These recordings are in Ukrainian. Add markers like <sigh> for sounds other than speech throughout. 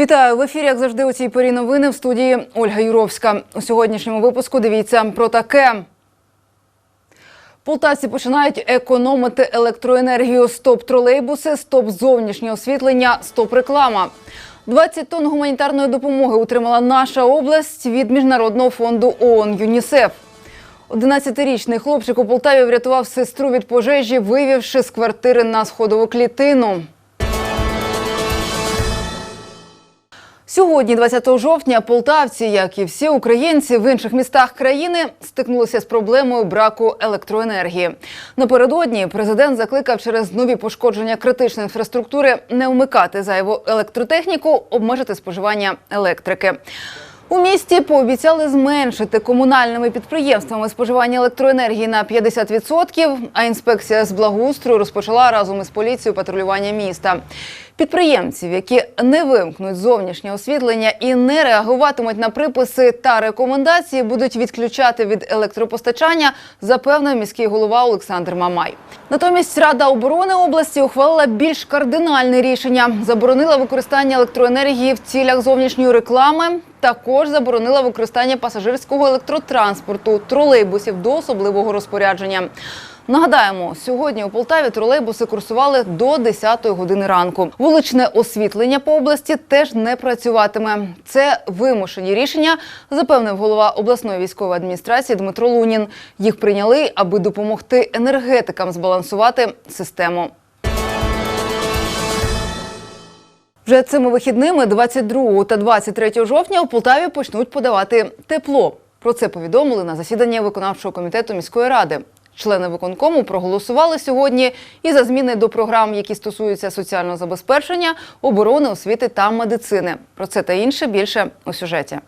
Вітаю в ефірі, як завжди, у цій порі новини в студії Ольга Юровська. У сьогоднішньому випуску дивіться про таке. Полтавці починають економити електроенергію. Стоп тролейбуси, стоп зовнішнє освітлення, стоп реклама. 20 тонн гуманітарної допомоги утримала наша область від міжнародного фонду ООН ЮНІСЕФ. 11-річний хлопчик у Полтаві врятував сестру від пожежі, вивівши з квартири на сходову клітину. Сьогодні, 20 жовтня, полтавці, як і всі українці в інших містах країни, стикнулися з проблемою браку електроенергії. Напередодні президент закликав через нові пошкодження критичної інфраструктури не вмикати зайву електротехніку, обмежити споживання електрики. У місті пообіцяли зменшити комунальними підприємствами споживання електроенергії на 50%, а інспекція з благоустрою розпочала разом із поліцією патрулювання міста. Підприємців, які не вимкнуть зовнішнє освітлення і не реагуватимуть на приписи та рекомендації, будуть відключати від електропостачання, запевнив міський голова Олександр Мамай. Натомість Рада оборони області ухвалила більш кардинальне рішення: заборонила використання електроенергії в цілях зовнішньої реклами. Також заборонила використання пасажирського електротранспорту, тролейбусів до особливого розпорядження. Нагадаємо, сьогодні у Полтаві тролейбуси курсували до 10-ї години ранку. Вуличне освітлення по області теж не працюватиме. Це вимушені рішення, запевнив голова обласної військової адміністрації Дмитро Лунін. Їх прийняли, аби допомогти енергетикам збалансувати систему. Вже цими вихідними, 22 та 23 жовтня, у Полтаві почнуть подавати тепло. Про це повідомили на засіданні виконавчого комітету міської ради. Члени виконкому проголосували сьогодні і за зміни до програм, які стосуються соціального забезпечення, оборони, освіти та медицини. Про це та інше більше у сюжеті.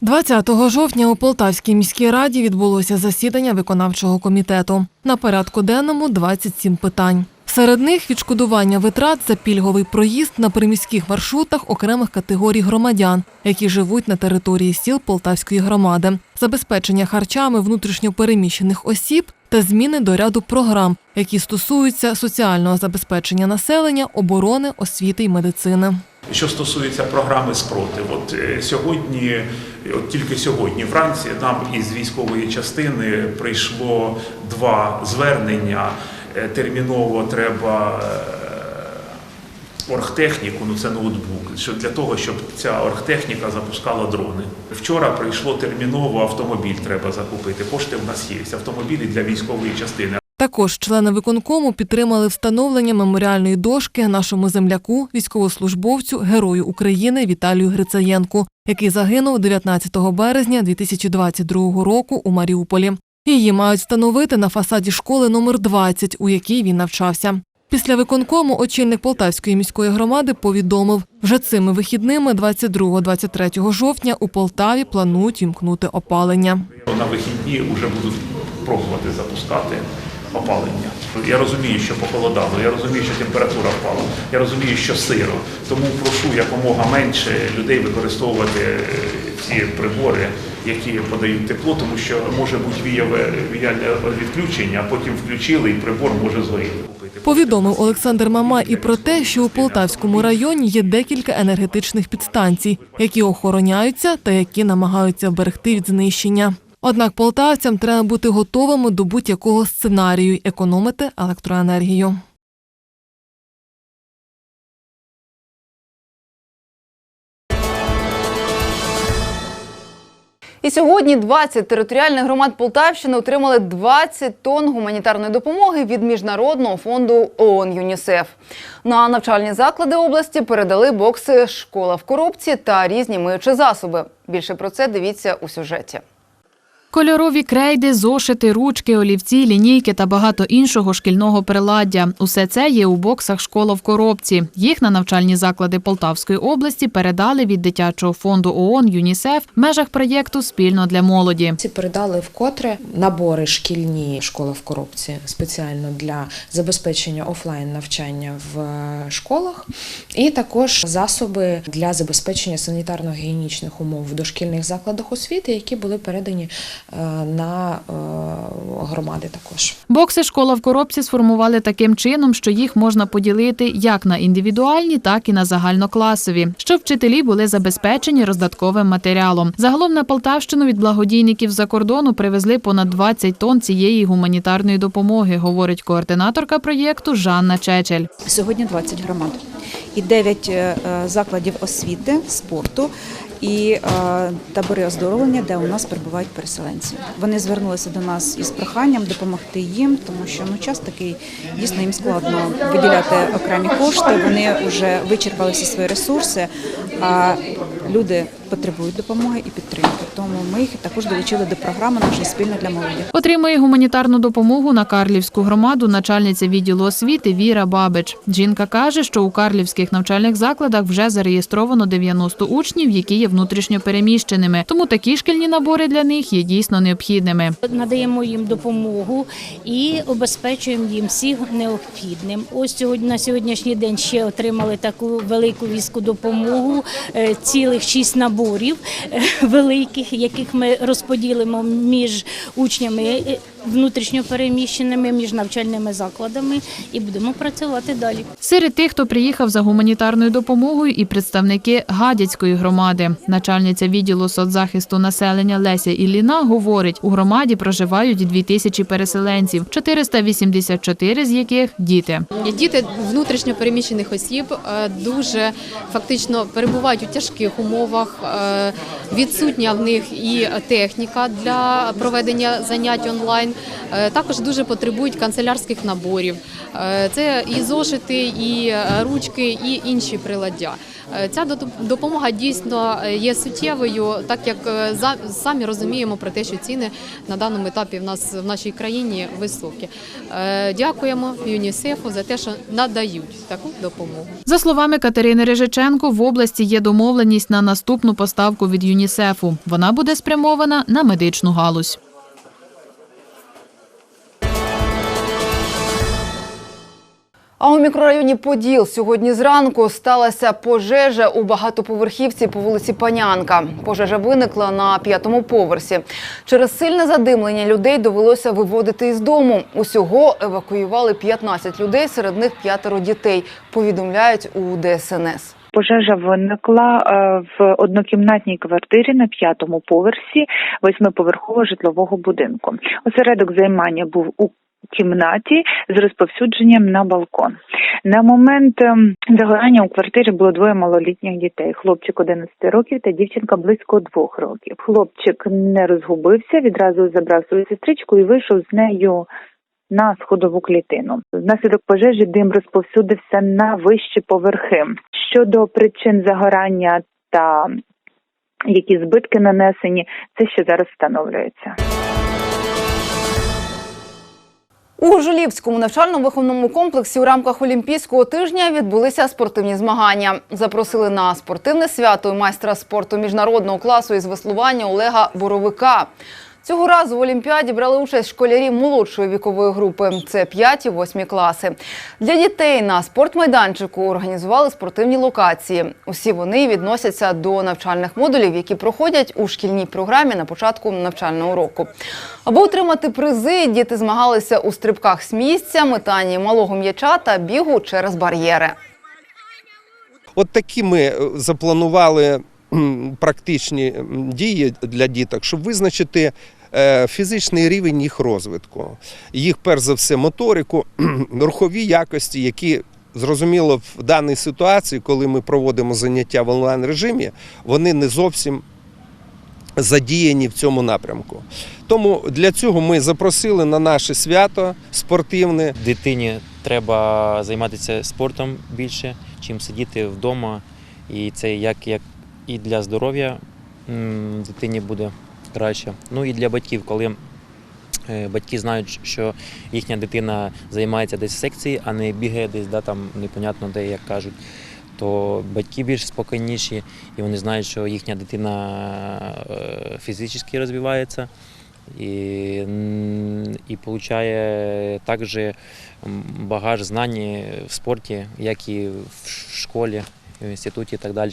20 жовтня у Полтавській міській раді відбулося засідання виконавчого комітету. На порядку денному 27 питань. Серед них відшкодування витрат за пільговий проїзд на приміських маршрутах окремих категорій громадян, які живуть на території сіл Полтавської громади, забезпечення харчами внутрішньопереміщених осіб та зміни до ряду програм, які стосуються соціального забезпечення населення, оборони, освіти й медицини. Що стосується програми спротив, от е, сьогодні, от тільки сьогодні, вранці, нам із військової частини прийшло два звернення. Е, Терміново треба е, оргтехніку, ну це ноутбук, що для того, щоб ця оргтехніка запускала дрони. Вчора прийшло терміново автомобіль, треба закупити. Кошти в нас є. Автомобілі для військової частини. Також члени виконкому підтримали встановлення меморіальної дошки нашому земляку, військовослужбовцю, герою України Віталію Грицаєнку, який загинув 19 березня 2022 року у Маріуполі. Її мають встановити на фасаді школи номер 20, у якій він навчався. Після виконкому очільник Полтавської міської громади повідомив, вже цими вихідними 22-23 жовтня у Полтаві планують вімкнути опалення. На вихідні вже будуть пробувати запускати опалення. Я розумію, що похолодало, я розумію, що температура впала, я розумію, що сиро. Тому прошу якомога менше людей використовувати ці прибори, які подають тепло, тому що може бути віяве віяльне відключення, а потім включили і прибор може згоріти. Повідомив Олександр Мама і про те, що у Полтавському районі є декілька енергетичних підстанцій, які охороняються та які намагаються вберегти від знищення. Однак полтавцям треба бути готовими до будь-якого сценарію економити електроенергію. І сьогодні 20 територіальних громад Полтавщини отримали 20 тонн гуманітарної допомоги від міжнародного фонду ООН ЮНІСЕФ. На навчальні заклади області передали бокси Школа в коробці та різні миючі засоби. Більше про це дивіться у сюжеті. Кольорові крейди, зошити, ручки, олівці, лінійки та багато іншого шкільного приладдя. Усе це є у боксах школа в коробці. Їх на навчальні заклади Полтавської області передали від дитячого фонду ООН ЮНІСЕФ в межах проєкту Спільно для молоді. Ці передали вкотре набори шкільні школа в коробці спеціально для забезпечення офлайн навчання в е, школах, і також засоби для забезпечення санітарно-гігієнічних умов в дошкільних закладах освіти, які були передані на е, громади також. Бокси школа в коробці сформували таким чином, що їх можна поділити як на індивідуальні, так і на загальнокласові, щоб вчителі були забезпечені роздатковим матеріалом. Загалом на Полтавщину від благодійників за кордону привезли понад 20 тонн цієї гуманітарної допомоги, говорить координаторка проєкту Жанна Чечель. Сьогодні 20 громад і 9 е, закладів освіти, спорту і е, табори оздоровлення, де у нас перебувають переселенці. Вони звернулися до нас із проханням допомогти їм, тому що ну час такий дійсно їм складно виділяти окремі кошти. Вони вже вичерпали всі свої ресурси, а люди потребують допомоги і підтримки. Тому ми їх також долучили до програми нашої спільно для молоді. Отримує гуманітарну допомогу на Карлівську громаду начальниця відділу освіти Віра Бабич. Жінка каже, що у карлівських навчальних закладах вже зареєстровано 90 учнів, які є внутрішньо переміщеними. Тому такі шкільні набори для них є дійсно необхідними. надаємо їм допомогу і обезпечуємо їм всіх необхідним. Ось сьогодні на сьогоднішній день ще отримали таку велику війську допомогу, е, цілих шість наборів е, великих, яких ми розподілимо між учнями е, внутрішньо переміщеними, між навчальними закладами і будемо працювати далі. Серед тих, хто приїхав за гуманітарною допомогою, і представники Гадяцької громади. Начальниця відділу соцзахисту населення Леся Ілліна говорить, у громаді проживають 2 тисячі переселенців, 484 з яких діти. Діти внутрішньо переміщених осіб е, дуже фактично перебувають у тяжких умовах. е, Відсутня в них і техніка для проведення занять онлайн. Е, Також дуже потребують канцелярських наборів. Е, Це і зошити, і е, ручки, і інші приладдя. Ця допомога дійсно є суттєвою, так як самі розуміємо про те, що ціни на даному етапі в нас в нашій країні високі. Дякуємо ЮНІСЕФу за те, що надають таку допомогу. За словами Катерини Рижиченко, в області є домовленість на наступну поставку від ЮНІСЕФу. Вона буде спрямована на медичну галузь. А у мікрорайоні Поділ сьогодні зранку сталася пожежа у багатоповерхівці по вулиці Панянка. Пожежа виникла на п'ятому поверсі. Через сильне задимлення людей довелося виводити із дому. Усього евакуювали 15 людей, серед них п'ятеро дітей. Повідомляють у ДСНС. Пожежа виникла е, в однокімнатній квартирі на п'ятому поверсі восьмиповерхового житлового будинку. Осередок займання був у кімнаті з розповсюдженням на балкон. На момент ем, загорання у квартирі було двоє малолітніх дітей: хлопчик 11 років та дівчинка близько двох років. Хлопчик не розгубився, відразу забрав свою сестричку і вийшов з нею на сходову клітину. Внаслідок пожежі дим розповсюдився на вищі поверхи. Щодо причин загорання та які збитки нанесені, це ще зараз встановлюється. У Жулівському навчально-виховному комплексі у рамках Олімпійського тижня відбулися спортивні змагання. Запросили на спортивне свято і майстра спорту міжнародного класу із веслування Олега Боровика. Цього разу в Олімпіаді брали участь школярі молодшої вікової групи. Це 5-8 класи. Для дітей на спортмайданчику організували спортивні локації. Усі вони відносяться до навчальних модулів, які проходять у шкільній програмі на початку навчального року. Аби отримати призи, діти змагалися у стрибках з місця, метанні малого м'яча та бігу через бар'єри. От такі ми е, запланували практичні дії для діток, щоб визначити е, фізичний рівень їх розвитку, їх перш за все моторику, <clears throat> рухові якості, які. Зрозуміло, в даній ситуації, коли ми проводимо заняття в онлайн режимі, вони не зовсім задіяні в цьому напрямку. Тому для цього ми запросили на наше свято спортивне Дитині треба займатися спортом більше, чим сидіти вдома. І це як, як і для здоров'я дитині буде краще. Ну і для батьків, коли е, батьки знають, що їхня дитина займається десь в секції, а не бігає десь, да, там непонятно де, як кажуть. То батьки більш спокійніші, і вони знають, що їхня дитина е, фізично розвивається і, і отримує також багаж знань в спорті, як і в школі, в інституті і так далі.